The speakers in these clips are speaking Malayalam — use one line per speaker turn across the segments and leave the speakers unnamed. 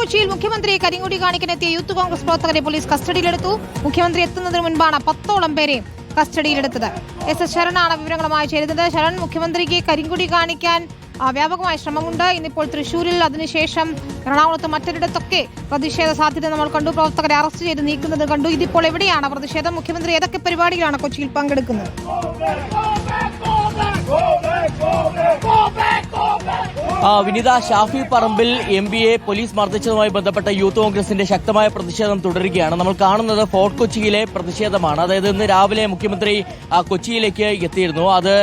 കൊച്ചിയിൽ മുഖ്യമന്ത്രിയെ കരിങ്കുടി കാണിക്കാനെത്തിയ യൂത്ത് കോൺഗ്രസ് പ്രവർത്തകരെ പോലീസ് കസ്റ്റഡിയിലെടുത്തു. മുഖ്യമന്ത്രി എത്തുന്നതിന് മുൻപാണ് പത്തോളം പേരെ കസ്റ്റഡിയിലെടുത്തത്. എസ് എസ് ശരണാണ് വിവരങ്ങളുമായി ചേരുന്നത്. ശരൺ മുഖ്യമന്ത്രിക്ക് കരിങ്കുടി കാണിക്കാൻ വ്യാപകമായ ശ്രമമുണ്ട്. ഇന്നിപ്പോൾ തൃശൂരിൽ അതിനുശേഷം എറണാകുളത്ത് മറ്റൊരിടത്തൊക്കെ പ്രതിഷേധ സാധ്യത നമ്മൾ കണ്ടു. പ്രവർത്തകരെ അറസ്റ്റ് ചെയ്ത് നീക്കുന്നത് കണ്ടു. ഇതിപ്പോൾ എവിടെയാണ് പ്രതിഷേധം? മുഖ്യമന്ത്രി ഏതൊക്കെ പരിപാടികളാണ് കൊച്ചിയിൽ പങ്കെടുക്കുന്നത്?
വിനിത ഷാഫി പറമ്പിൽ എം പി എ പോലീസ് മർദ്ദിച്ചതുമായി ബന്ധപ്പെട്ട യൂത്ത് കോൺഗ്രസിന്റെ ശക്തമായ പ്രതിഷേധം തുടരുകയാണ്. നമ്മൾ കാണുന്നത് ഫോർട്ട് കൊച്ചിയിലെ പ്രതിഷേധമാണ്. അതായത് ഇന്ന് രാവിലെ മുഖ്യമന്ത്രി കൊച്ചിയിലേക്ക് എത്തിയിരുന്നു. അത്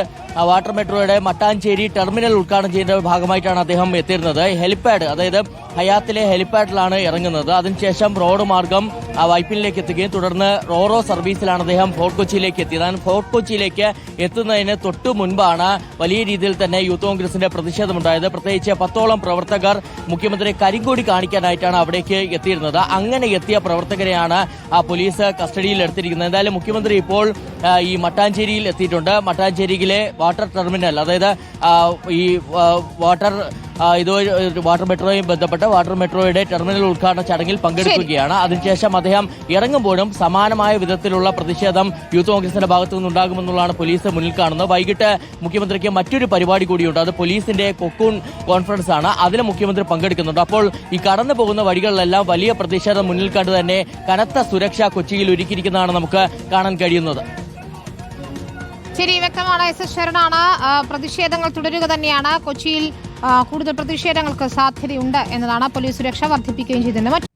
വാട്ടർ മെട്രോയുടെ മട്ടാഞ്ചേരി ടെർമിനൽ ഉദ്ഘാടനം ചെയ്യുന്ന ഭാഗമായിട്ടാണ് അദ്ദേഹം എത്തിയിരുന്നത്. ഹെലിപ്പാഡ് അതായത് ഹയാത്തിലെ ഹെലിപ്പാഡിലാണ് ഇറങ്ങുന്നത്. അതിനുശേഷം റോഡ് മാർഗം വൈപ്പിനിലേക്ക് എത്തുകയും തുടർന്ന് റോറോ സർവീസിലാണ് അദ്ദേഹം ഫോർട്ട് കൊച്ചിയിലേക്ക് എത്തിയത്. ഫോർട്ട് കൊച്ചിയിലേക്ക് എത്തുന്നതിന് തൊട്ടു മുൻപാണ് വലിയ രീതിയിൽ തന്നെ യൂത്ത് കോൺഗ്രസിന്റെ പ്രതിഷേധമുണ്ടായത് പ്രത്യേകിച്ച് പത്തോളം പ്രവർത്തകർ മുഖ്യമന്ത്രി കരിങ്കോടി കാണിക്കാനായിട്ടാണ് അവിടേക്ക് എത്തിയിരുന്നത്. അങ്ങനെ എത്തിയ പ്രവർത്തകരെയാണ് ആ പോലീസ് കസ്റ്റഡിയിൽ എടുത്തിരിക്കുന്നത്. എന്തായാലും മുഖ്യമന്ത്രി ഇപ്പോൾ ഈ മട്ടാഞ്ചേരിയിൽ എത്തിയിട്ടുണ്ട്. മട്ടാഞ്ചേരിയിലെ വാട്ടർ ടെർമിനൽ അതായത് ഈ വാട്ടർ ഇതുവഴി വാട്ടർ മെട്രോയും ബന്ധപ്പെട്ട് വാട്ടർ മെട്രോയുടെ ടെർമിനൽ ഉദ്ഘാടന ചടങ്ങിൽ പങ്കെടുക്കുകയാണ്. അതിനുശേഷം അദ്ദേഹം ഇറങ്ങുമ്പോഴും സമാനമായ വിധത്തിലുള്ള പ്രതിഷേധം യൂത്ത് കോൺഗ്രസിന്റെ ഭാഗത്തു നിന്നുണ്ടാകുമെന്നുള്ളതാണ് പോലീസ് മുന്നിൽ കാണുന്നത്. വൈകിട്ട് മുഖ്യമന്ത്രിക്ക് മറ്റൊരു പരിപാടി കൂടിയുണ്ട്. അത് പോലീസിന്റെ കൊക്കൂൺ കോൺഫറൻസ് ആണ്. അതിൽ മുഖ്യമന്ത്രി പങ്കെടുക്കുന്നുണ്ട്. അപ്പോൾ ഈ കടന്നു പോകുന്ന വഴികളിലെല്ലാം വലിയ പ്രതിഷേധം മുന്നിൽ കണ്ടു തന്നെ കനത്ത സുരക്ഷ കൊച്ചിയിൽ ഒരുക്കിയിരിക്കുന്നതാണ് നമുക്ക് കാണാൻ കഴിയുന്നത്.
ശരി വ്യക്തമാണ്. എസ്. എസ്. ശരണാണ്. പ്രതിഷേധങ്ങൾ തുടരുക തന്നെയാണ്. കൊച്ചിയിൽ കൂടുതൽ പ്രതിഷേധങ്ങൾക്ക് സാധ്യതയുണ്ട് എന്നതാണ് പോലീസ് സുരക്ഷ വർദ്ധിപ്പിക്കുകയും ചെയ്തിട്ടുണ്ട്